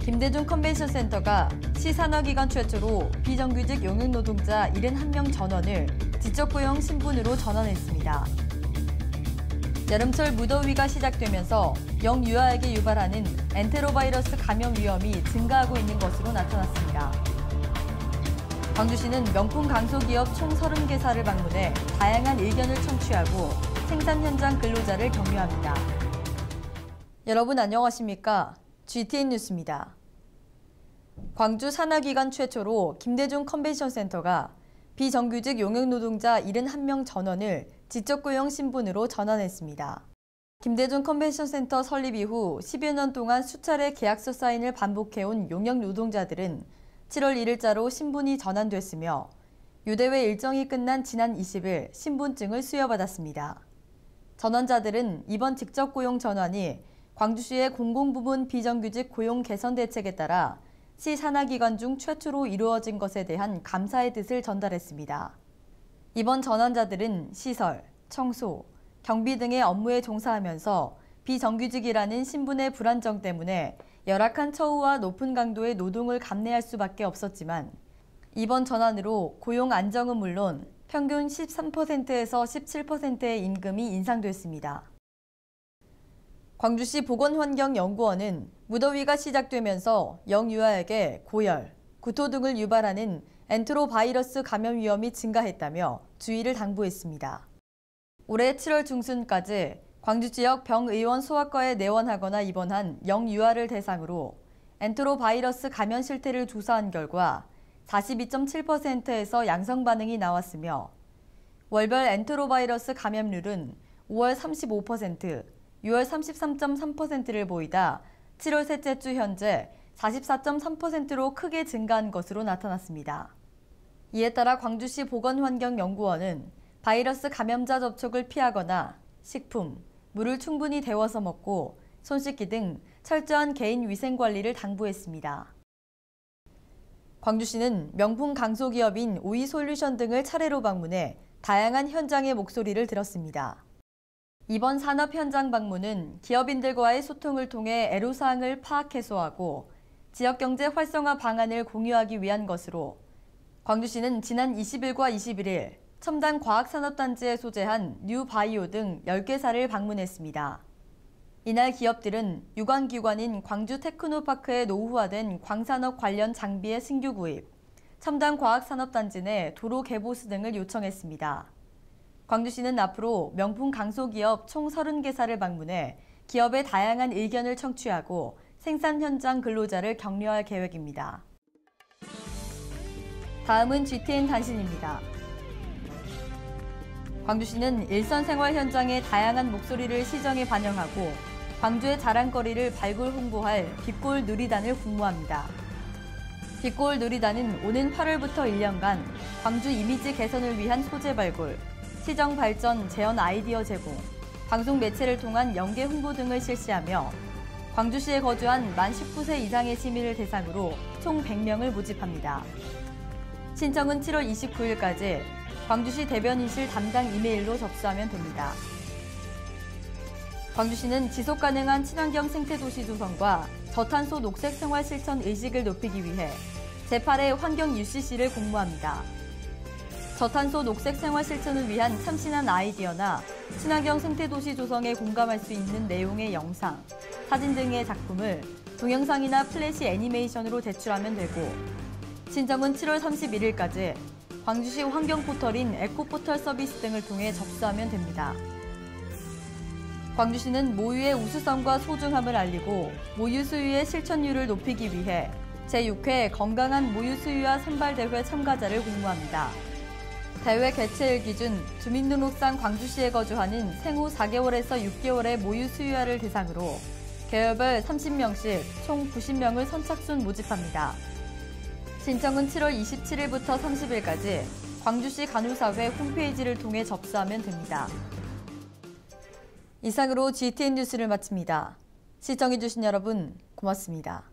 김대중 컨벤션 센터가 시산하기관 최초로 비정규직 용역 노동자 71명 전원을 지적 고용 신분으로 전환했습니다. 여름철 무더위가 시작되면서 영유아에게 유발하는 엔테로바이러스 감염 위험이 증가하고 있는 것으로 나타났습니다. 광주시는 명품 강소기업 총 30개사를 방문해 다양한 의견을 청취하고 생산 현장 근로자를 격려합니다. 여러분 안녕하십니까? GTN 뉴스입니다. 광주 산하기관 최초로 김대중 컨벤션 센터가 비정규직 용역노동자 71명 전원을 지적고용 신분으로 전환했습니다. 김대중 컨벤션 센터 설립 이후 10여 년 동안 수차례 계약서 사인을 반복해온 용역 노동자들은 7월 1일자로 신분이 전환됐으며 유대회 일정이 끝난 지난 20일 신분증을 수여받았습니다. 전환자들은 이번 직접 고용 전환이 광주시의 공공부문 비정규직 고용 개선 대책에 따라 시 산하기관 중 최초로 이루어진 것에 대한 감사의 뜻을 전달했습니다. 이번 전환자들은 시설, 청소, 경비 등의 업무에 종사하면서 비정규직이라는 신분의 불안정 때문에 열악한 처우와 높은 강도의 노동을 감내할 수밖에 없었지만 이번 전환으로 고용 안정은 물론 평균 13%에서 17%의 임금이 인상됐습니다. 광주시 보건환경연구원은 무더위가 시작되면서 영유아에게 고열, 구토 등을 유발하는 엔트로바이러스 감염 위험이 증가했다며 주의를 당부했습니다. 올해 7월 중순까지 광주 지역 병의원 소아과에 내원하거나 입원한 영유아를 대상으로 엔트로바이러스 감염 실태를 조사한 결과 42.7%에서 양성 반응이 나왔으며 월별 엔트로바이러스 감염률은 5월 35%, 6월 33.3%를 보이다 7월 셋째 주 현재 44.3%로 크게 증가한 것으로 나타났습니다. 이에 따라 광주시 보건환경연구원은 바이러스 감염자 접촉을 피하거나 식품, 물을 충분히 데워서 먹고 손 씻기 등 철저한 개인 위생 관리를 당부했습니다. 광주시는 명품 강소기업인 오이솔루션 등을 차례로 방문해 다양한 현장의 목소리를 들었습니다. 이번 산업 현장 방문은 기업인들과의 소통을 통해 애로사항을 파악 해소하고 지역경제 활성화 방안을 공유하기 위한 것으로 광주시는 지난 20일과 21일 첨단 과학산업단지에 소재한 뉴바이오 등 10개사를 방문했습니다. 이날 기업들은 유관기관인 광주 테크노파크에 노후화된 광산업 관련 장비의 신규 구입, 첨단 과학산업단지 내 도로 개보수 등을 요청했습니다. 광주시는 앞으로 명품 강소기업 총 30개사를 방문해 기업의 다양한 의견을 청취하고 생산 현장 근로자를 격려할 계획입니다. 다음은 GTN 단신입니다. 광주시는 일선 생활 현장의 다양한 목소리를 시정에 반영하고 광주의 자랑거리를 발굴 홍보할 빛골 누리단을 공모합니다. 빛골 누리단은 오는 8월부터 1년간 광주 이미지 개선을 위한 소재 발굴, 시정 발전 재현 아이디어 제공, 방송 매체를 통한 연계 홍보 등을 실시하며 광주시에 거주한 만 19세 이상의 시민을 대상으로 총 100명을 모집합니다. 신청은 7월 29일까지 광주시 대변인실 담당 이메일로 접수하면 됩니다. 광주시는 지속 가능한 친환경 생태도시 조성과 저탄소 녹색 생활 실천 의식을 높이기 위해 제8회 환경 UCC를 공모합니다. 저탄소 녹색 생활 실천을 위한 참신한 아이디어나 친환경 생태도시 조성에 공감할 수 있는 내용의 영상, 사진 등의 작품을 동영상이나 플래시 애니메이션으로 제출하면 되고 신청은 7월 31일까지 광주시 환경 포털인 에코 포털 서비스 등을 통해 접수하면 됩니다. 광주시는 모유의 우수성과 소중함을 알리고 모유 수유의 실천율을 높이기 위해 제6회 건강한 모유 수유와 선발대회 참가자를 공모합니다. 대회 개최일 기준 주민등록상 광주시에 거주하는 생후 4개월에서 6개월의 모유 수유아를 대상으로 개월별 30명씩 총 90명을 선착순 모집합니다. 신청은 7월 27일부터 30일까지 광주시 간호사회 홈페이지를 통해 접수하면 됩니다. 이상으로 GTN 뉴스를 마칩니다. 시청해주신 여러분 고맙습니다.